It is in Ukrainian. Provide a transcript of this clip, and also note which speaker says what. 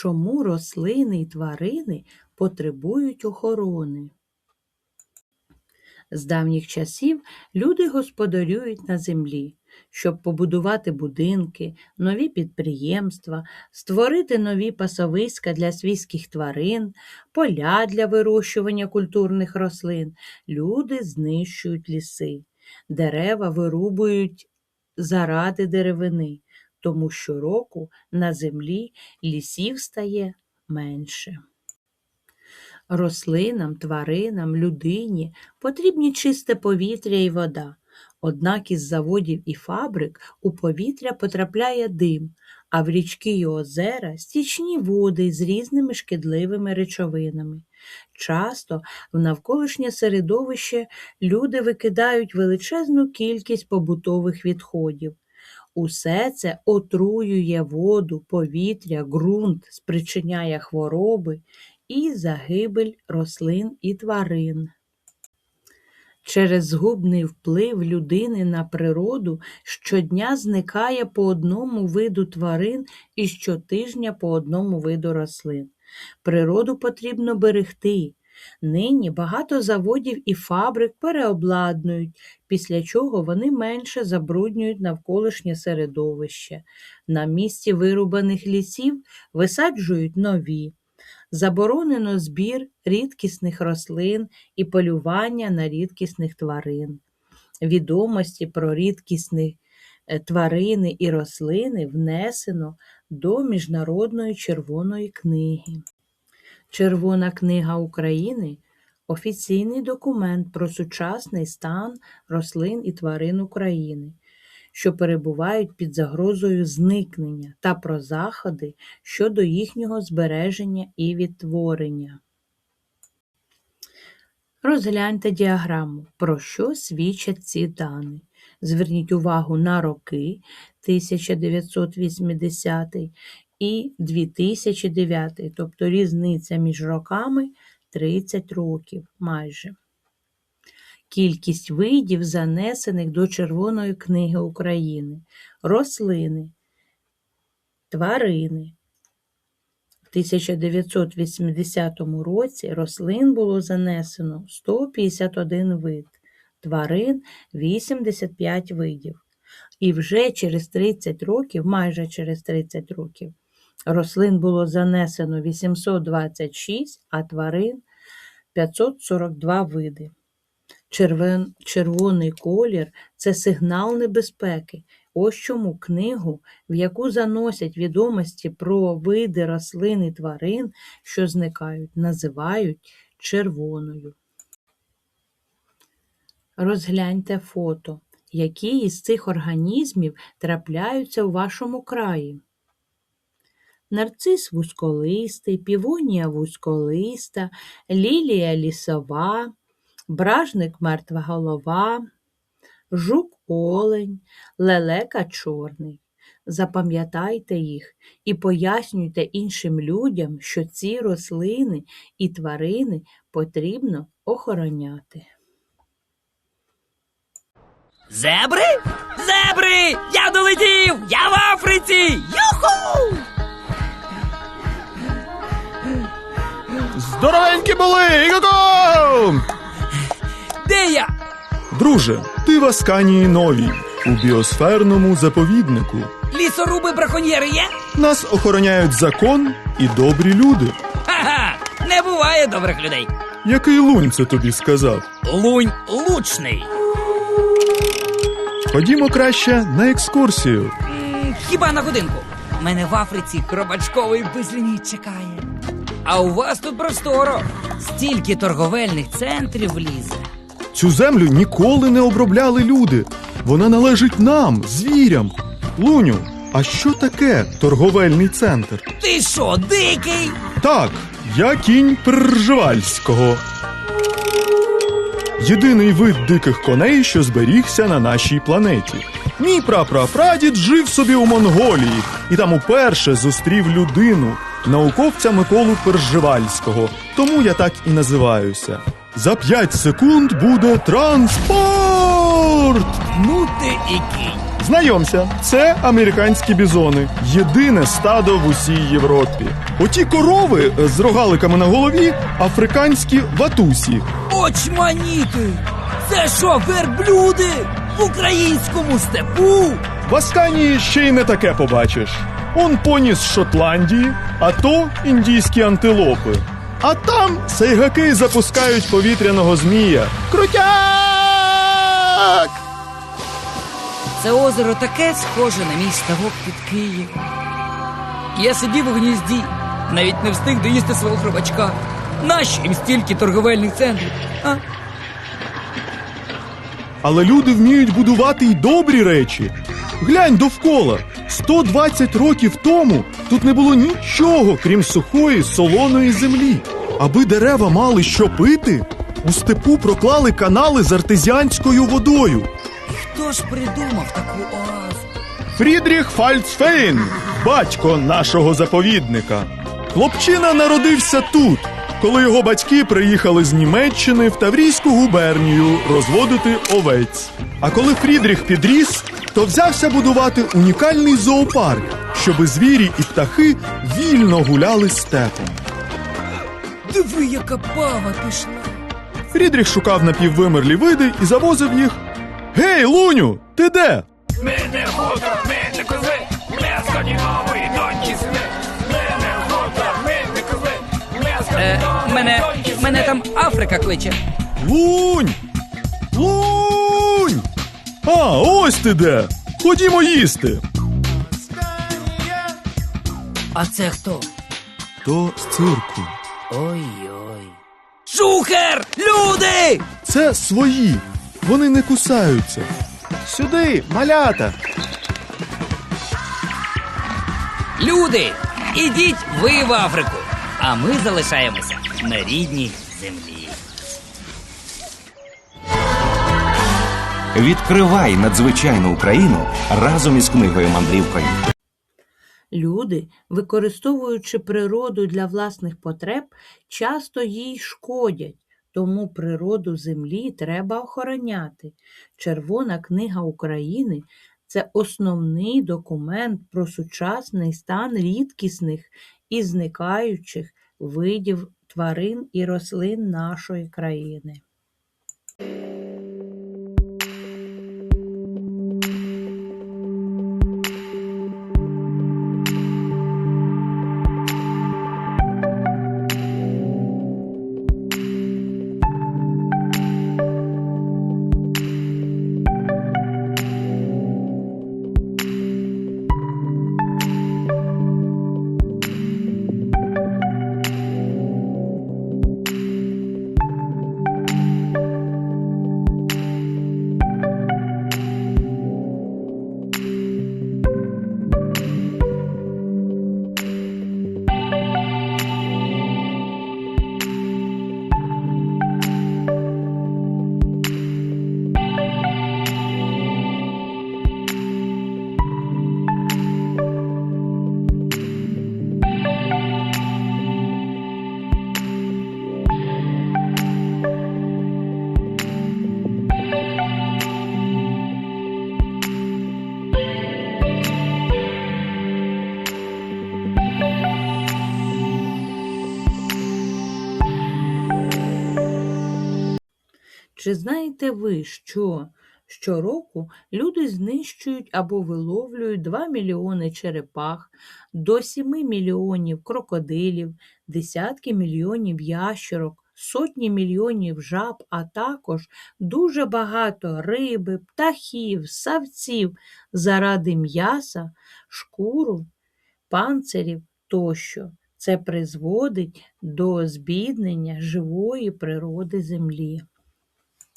Speaker 1: чому рослини і тварини потребують охорони. З давніх часів люди господарюють на землі, щоб побудувати будинки, нові підприємства, створити нові пасовиська для свійських тварин, поля для вирощування культурних рослин. Люди знищують ліси, дерева вирубують заради деревини, тому щороку на землі лісів стає менше. Рослинам, тваринам, людині потрібні чисте повітря і вода. Однак із заводів і фабрик у повітря потрапляє дим, а в річки й озера стічні води з різними шкідливими речовинами. Часто в навколишнє середовище люди викидають величезну кількість побутових відходів. Усе це отруює воду, повітря, ґрунт, спричиняє хвороби і загибель рослин і тварин. Через згубний вплив людини на природу щодня зникає по одному виду тварин і щотижня по одному виду рослин. Природу потрібно берегти. Нині багато заводів і фабрик переобладнують, після чого вони менше забруднюють навколишнє середовище. На місці вирубаних лісів висаджують нові. Заборонено збір рідкісних рослин і полювання на рідкісних тварин. Відомості про рідкісні е, тварини і рослини внесено до Міжнародної червоної книги. Червона книга України офіційний документ про сучасний стан рослин і тварин України, що перебувають під загрозою зникнення та про заходи щодо їхнього збереження і відтворення. Розгляньте діаграму, про що свідчать ці дані. Зверніть увагу на роки 1980 і 2009, тобто різниця між роками 30 років майже. Кількість видів, занесених до Червоної книги України, рослини, тварини. В 1980 році рослин було занесено 151 вид, тварин 85 видів. І вже через 30 років, майже через 30 років, рослин було занесено 826, а тварин 542 види. Червен, червоний колір це сигнал небезпеки. Ось чому книгу, в яку заносять відомості про види рослин і тварин, що зникають, називають червоною. Розгляньте фото, які із цих організмів трапляються у вашому краї. Нарцис вузьколистий, півонія вузьколиста, лілія лісова, бражник мертва голова, жук олень, лелека чорний. Запам'ятайте їх і пояснюйте іншим людям, що ці рослини і тварини потрібно охороняти.
Speaker 2: Зебри? Зебри! Я долетів! Я в Африці! Юху!
Speaker 3: Здоровенькі були! Іго-го!
Speaker 2: Де я?
Speaker 3: Друже, ти в Асканії Новій, у біосферному заповіднику.
Speaker 2: Лісоруби браконьєри є?
Speaker 3: Нас охороняють закон і добрі люди.
Speaker 2: Ха-ха! Не буває добрих людей.
Speaker 3: Який лунь це тобі сказав?
Speaker 2: Лунь лучний.
Speaker 3: Ходімо краще на екскурсію.
Speaker 2: М, Хіба на годинку? Мене в Африці кробачковий безліміт чекає. А у вас тут просторо. Стільки торговельних центрів влізе.
Speaker 3: Цю землю ніколи не обробляли люди. Вона належить нам, звірям. Луню, а що таке торговельний центр?
Speaker 2: Ти що, дикий?
Speaker 3: Так, я кінь Пржевальського. Єдиний вид диких коней, що зберігся на нашій планеті. Мій прапрапрадід жив собі у Монголії і там уперше зустрів людину, науковця Миколу Пржевальського. Тому я так і називаюся. За п'ять секунд буде транспорт!
Speaker 2: Ну ти і кінь.
Speaker 3: Знайомся, це американські бізони. Єдине стадо в усій Європі. Оті корови з рогаликами на голові африканські ватусі.
Speaker 2: Очманіти! Це що, верблюди? В українському степу?
Speaker 3: В Астанії ще й не таке побачиш. Он поні з Шотландії, а то індійські антилопи. А там сайгаки запускають повітряного змія. Крутяк!
Speaker 2: Це озеро таке схоже на мій ставок під Києвом. Я сидів у гнізді, навіть не встиг доїсти свого хробачка. Нащо їм стільки торговельних центрів? А?
Speaker 3: Але люди вміють будувати й добрі речі. Глянь довкола. 120 років тому тут не було нічого, крім сухої солоної землі. Аби дерева мали що пити, у степу проклали канали з артезіанською водою.
Speaker 2: Хто ж придумав таку оазу?
Speaker 3: Фрідріх Фальцфейн, батько нашого заповідника. Хлопчина народився тут, коли його батьки приїхали з Німеччини в Таврійську губернію розводити овець. А коли Фрідріх підріс, то взявся будувати унікальний зоопарк, щоби звірі і птахи вільно гуляли степом.
Speaker 2: Диви, яка пава пішла.
Speaker 3: Фрідріх шукав напіввимерлі види і завозив їх. Гей, Луню, ти де?
Speaker 4: Мене хутор, мене кози, ми скандинавої доньки сини. Мене хутор, мене кози, ми
Speaker 2: Е,
Speaker 4: скандинавої
Speaker 2: мене,
Speaker 4: доньки сини.
Speaker 2: мене там Африка кличе.
Speaker 3: Лунь! Лунь! А, ось ти де! Ходімо їсти.
Speaker 2: А це хто?
Speaker 3: То з цирку.
Speaker 2: Ой-ой. Шухер! Люди!
Speaker 3: Це свої. Вони не кусаються. Сюди, малята.
Speaker 2: Люди! Ідіть ви в Африку, а ми залишаємося на рідній землі.
Speaker 5: Відкривай надзвичайну Україну разом із книгою мандрівкою.
Speaker 1: Люди, використовуючи природу для власних потреб, часто їй шкодять, тому природу землі треба охороняти. Червона книга України це основний документ про сучасний стан рідкісних і зникаючих видів тварин і рослин нашої країни. Чи знаєте ви, що щороку люди знищують або виловлюють 2 мільйони черепах, до 7 мільйонів крокодилів, десятки мільйонів ящерок, сотні мільйонів жаб, а також дуже багато риби, птахів, савців заради м'яса, шкуру, панцирів тощо. Це призводить до збіднення живої природи землі.